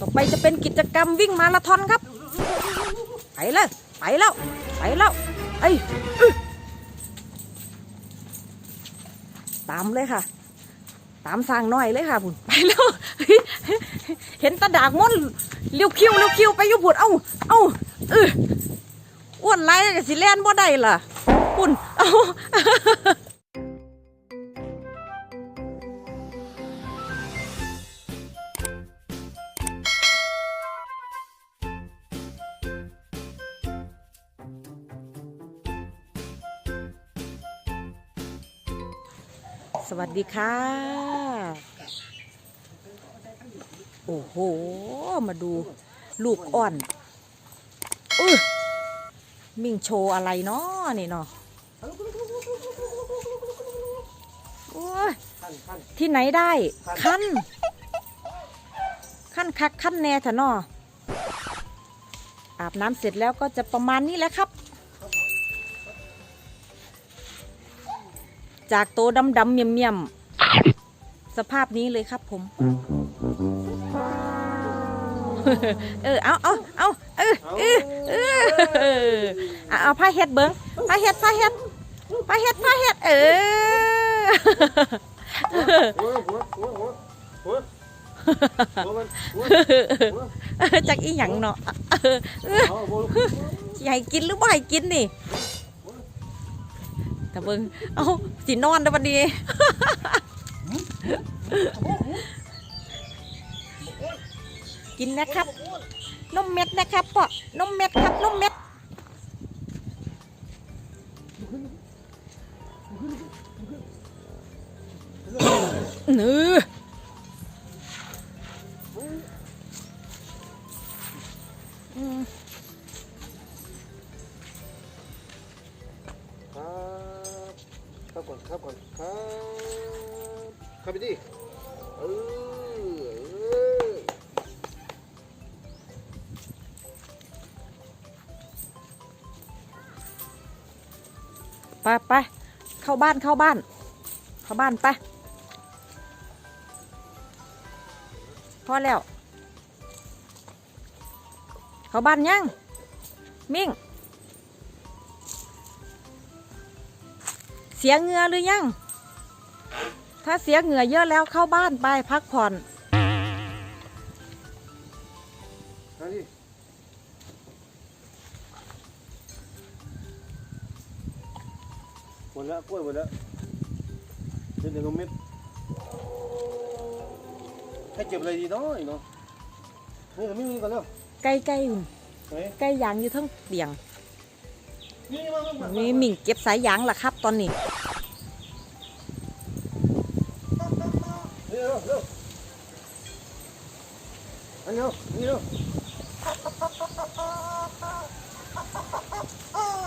ต่อไปจะเป็นกิจกรรมวิ่งมาราธอนครับ ไปเลยไปแล้ว ไปแล้วไอ้ตามเลยค่ะ ตามสร้างน้อยเลยค่ะผุนไปแล้ว เห็นตาดากม่นเลี้ยวคิวเลี้ยวคิวไปอยู่ผุนเอ้าเอ้าเอออ้วนไรกับสิแลนบ่ได้ล่ะปุ่นเอ้า วัสดีค่ะ โอ้โห มาดูลูกอ่อนอือมิงโชว์อะไรเนาะนี่เนาะโอ้ยที่ไหนได้ ขั้น ขั้นคักขั้นแน่เถอะเนาะอาบน้ำเสร็จแล้วก็จะประมาณนี้แหละครับ จากโตดำดำเมียมเมียมสภาพนี้เลยครับผม เออ เอาเอาเอาเออเออเออเอาผ้าเฮ็ดเบิ้งผ้าเฮ็ดผ้าเฮ็ดผ้าเฮ็ดผ้าเฮ็ดเออหัวหัวหัวหัวหัวหัวมันหัวหัวจากอีหยังเนาะเอาหัวสิให้กินหรือบ่ให้กินนี่ แต่เบิ้งเอาสินอนเด้อวันนี้กินนะครับนมเม็ดนะครับพ่อนมเม็ดครับนมเม็ดเนื้อ ไปไปเข้าบ้านเข้าบ้าน เข้าบ้านไปพอแล้ว เข้าบ้านยังมิ่ง เสียเงือหรือยัง ถ้าเสียเหงื่อเยอะแล้วเข้าบ้านไปพักผ่อน ล้วกล้วยหมดแล้วเดี๋ยวหนึ่งเม็ดให้เก็บอะไรดีเนาะไอ้เนาะนี่เราไม่มีก่อนแล้วใกล้ใกล้หุ่นเฮ้ยใกล้ยางอยู่ทั้งเตียงนี่มามามามีมิ่งเก็บสายยางล่ะครับตอนนี้นี่เร็วเร็วอันเร็วนี่เร็ว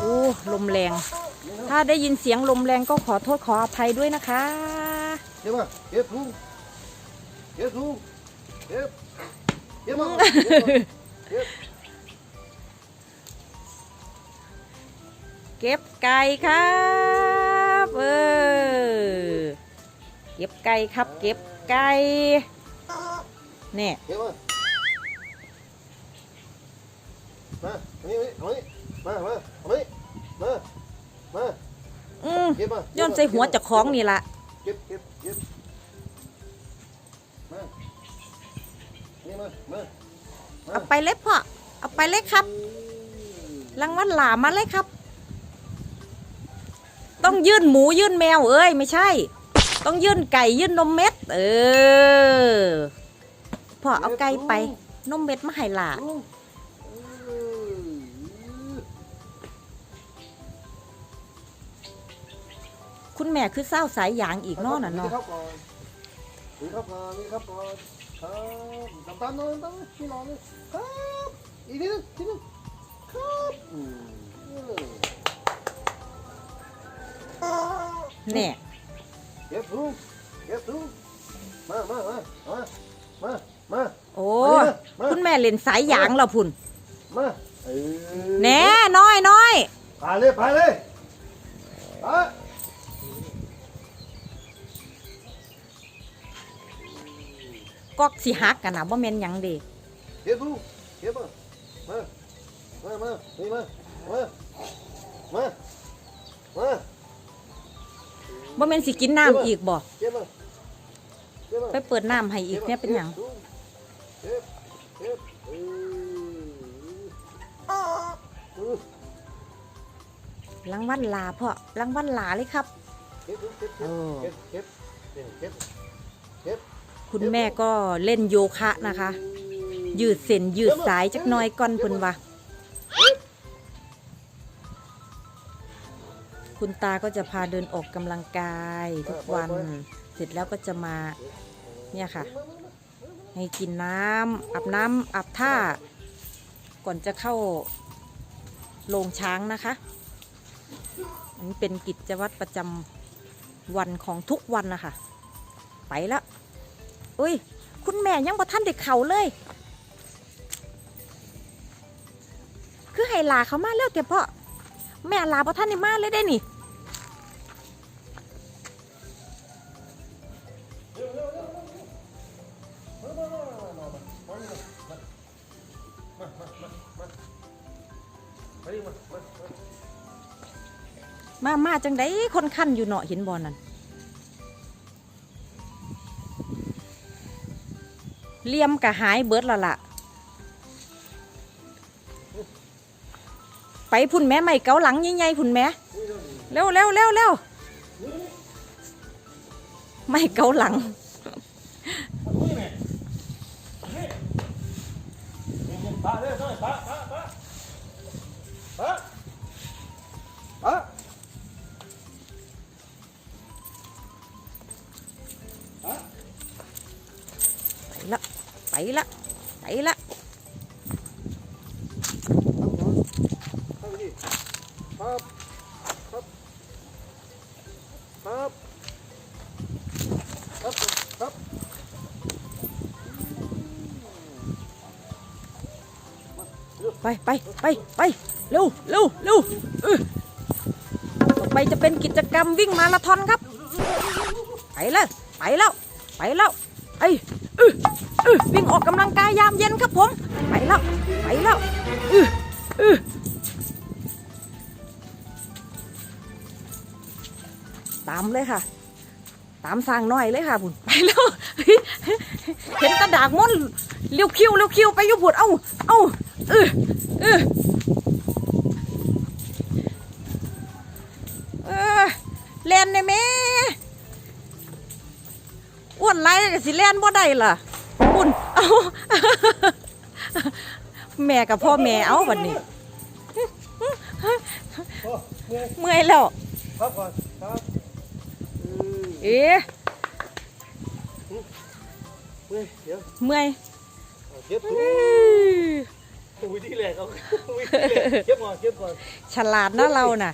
โอ้ลมแรง ถ้าได้ยินเสียงลมแรงก็ขอโทษขออภัยด้วยนะคะ เก็บมาเก็บถุงเก็บถุงเก็บเก็บมาเก็บเก็บไก่ครับเออเก็บไก่ครับ เก็บไก่เนี่ยเก็บมามาเอานี่เอานี่มามาเอานี่มา มาอืมเก็บมาย้อนใส่หัวเจะคล้องนี่ละเก็บเก็บเก็บมานี่มามาเอาไปเลยพ่อเอาไปเลยครับรางวัลหลามาเลยครับ ต้องยื่นหมูยื่นแมวเอ้ยไม่ใช่ ต้องยื่นไก่ยื่นนมเม็ด เออพ่อเอาไก่ไปนมเม็ดมาให้หลา คุณแม่คือเศร้าสายยางอีกเนอน่ะเนาะนี่ครับก่อนนี่ครับก่อนนี่ครับก่อนครับตามตามๆหน่อยตามๆนี่รอเลยครับอีกนิดนึงทีนึงครับอืมเออเนี่ยเก็บถุงเก็บถุงมามามามามามาโอ้มาคุณแม่เล่นสายยางเหราพุ่นมาเออแหน่น้อยน้อยพาเลยพาเลยไปก๊ กสิหักกันนะบ่แม่นหยังเด้เก็บดูเก็บมามามามานี่มามามามาบ่แม่นสิกินน้ำอีกบ่เก็บมาเก็บมาไปเปิดน้ำให้อีกเนี่ยเป็นหยังเก็บเก็บเออเออรางวัลลาพ่อรางวัลลาเลยครับเก็บดูเก็บเก็บเก็บเก็บเก็บเก็บ คุณแม่ก็เล่นโยคะนะคะ ยืดเส้นยืดสายจักน้อยก่อนพิ่นว่าคุณตาก็จะพาเดินออกกำลังกายทุกวัน เสร็จแล้วก็จะมาเนี่ยค่ะ ให้กินน้ำอาบน้ำอาบท่า ก่อนจะเข้าโรงช้างนะคะอันนี้เป็นกิจวัตรประจำวันของทุกวันนะคะ ไปแล้ว อุ้ย คุณแม่ยังบ่ท่านเด็กเขาเลย คือให้ลาเขามาแล้วแต่พ่อแม่ลาบ่ท่านได้มาเลยได้นี่มาดิมามามามาจังไดคนขั้นอยู่เนาะเห็นบอลนั่น เลี่ยมกะหายเบิดละล่ะไปพุ่นแม่ใหม่เกาหลังใหญ่ๆพุ่นแม่เร็วเร็วเร็วเร็วไม่เกาหลัง ละไปลละไปดิครับครับครับครับครับไปไปไปไปเร็วเร็วเร็วต่อไปจะเป็นกิจกรรมวิ่งมาราธอนครับ ไปแล้วไปแล้วไปแล้วไอ้เออเออว ออกกำลังกายยามเย็นครับผม ไปแล้วไปแล้วเออเออตามเลยค่ะ ตามสร้างน้อยเลยค่ะบุญไปแล้ว เห็นตาดากม่นเลี้ยวคิวเลี้ยวคิวไปยู่บุญเอ้าเอ้าเออเออเออเล่นเนี่ยแม่อ้วนไรสิเล่นบ่ได้ล่ะ ปุ่นเอาแม่กับพ่อแม่เอาวันนี้เมื่อยเหแล้ว ครับก่อนครับอเอ๊เมื่อยเดี๋ยวเมื่อยเอาเก็บถุงอื้ออุ้ยที่แหลกเขาอุ้ยที่ลกเก็บก่อนเก็บก่อนฉลาดนะเราน่ะ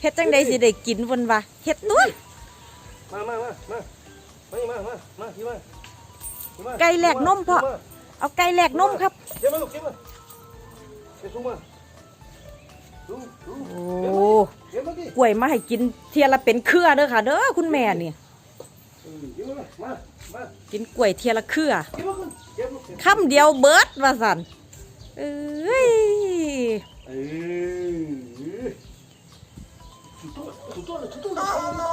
เฮ็ดจังใดสิได้กินวันวะเฮ็ดตัว มามามามามานี่มามามาที่มา ไก่แหลกนมพ่อเอาไก่แหลกนมครับโอ้เก็บมาดิกล้วยมาให้กินเทียละเป็นเครือเด้อค่ะ เด้อคุณแม่นี่เออเก็บมามามากินกล้วยเทียละเครือเก็บมาคุณเก็บมเก็บคำเดียวเบิร์ดว่าสั่นเอ้ยเออสุดต่งสุดต่งสุดต่ง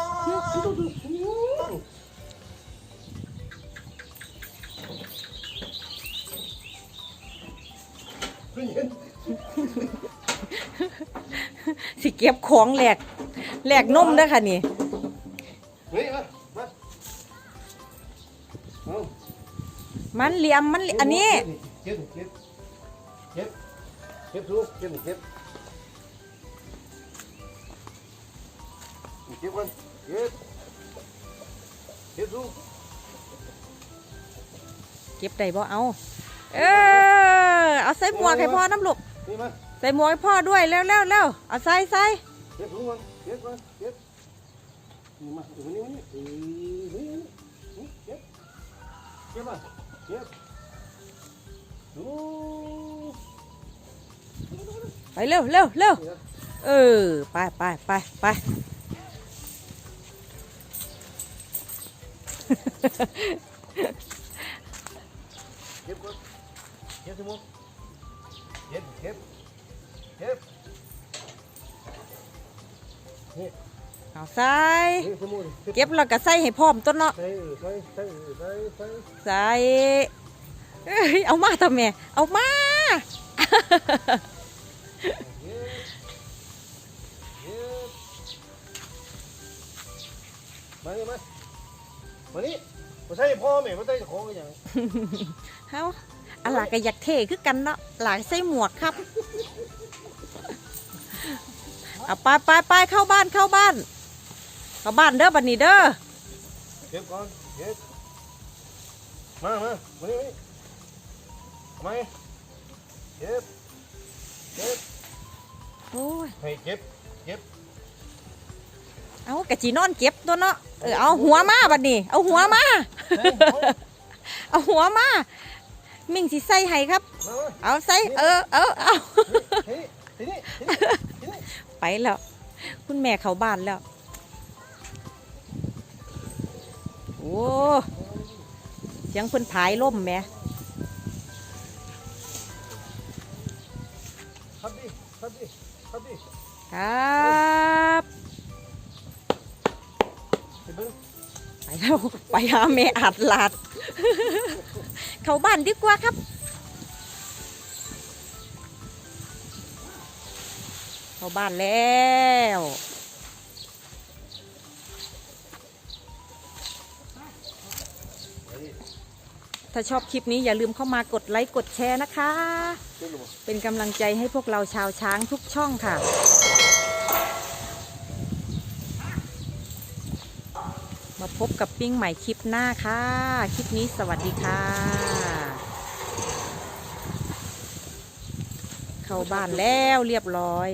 สิเก็บของแหลกแหลกนมเด้อค่ะนี่ เฮ้ยมามาเอามันเหลี่ยมมันอันนี้ เก็บเก็บเก็บเก็บดูเก็บเก็บเก็บกันเก็บเก็บดูเก็บได้บ่เอา เอ อ เอาใส่หมวกให้พ่อน้ำลูกนี่มาใส่หมวกให้พ่อด้วยเร็วเร็วเร็วเอาใส่ใส่เก็บดูมันเก็บกันเก็บนี่มาตรงนี้มานี่เออนี่นี่เก็บเก็บมาเก็บดูไปเร็วเร็วเร็วเออไปไปไปไปก็บก่อน เก็บสมุดเก็บเก็บเก็บนี่เอาใส่นี่สมุดเก็บแล้วก็ใส่ให้พร้อมต้นเนาะ ใส่เออใส่ใส่เออใส่ใส่ใส่เอ้ยเอามาทำแม่เอามา เก็บเก็บมานี่มามานี่มาใส่พ่อแม่มาใส่เจ้าของกันยังเฮา อะหลาก็อยากเท่คือกันเนาะหลาใส่หมวกครับเอาไปไปไปเข้าบ้านเข้าบ้าน เข้าบ้านเด้อบัดนี้เด้อเก็บก่อนเก็บมามามานี่มานี่ทำไมเก็บเก็บโอ้ยให้เก็บเก็บเอากะจีนอนเก็บตัวเนาะเออเอาหัวมาบัดนี้ เอาหัวมาเฮ้ยเอาเอาหัวมา มิ่งสิใส่ให้ครับมามาเอาใส่เออเออเอาทีนี้ทีนี้ทีนี้ทีนี้ไปแล้ว คุณแม่เขาบ้านแล้ว โอ้เสียงเพิ่นผายล่มแหม่ครับดิครับดิครับดิครับไปเบิ้งไปแล้ว ไปหาแม่อาดลาด เข้าบ้านดีกว่าครับ เข้าบ้านแล้วถ้าชอบคลิปนี้อย่าลืมเข้ามากดไลค์กดแชร์นะคะเบิ้งดูบ่เป็นกำลังใจให้พวกเราชาวช้างทุกช่องค่ะ มา พบกับปิ้งใหม่คลิปหน้าค่ะ คลิปนี้สวัสดีค่ะ เข้าบ้านแล้วเรียบร้อย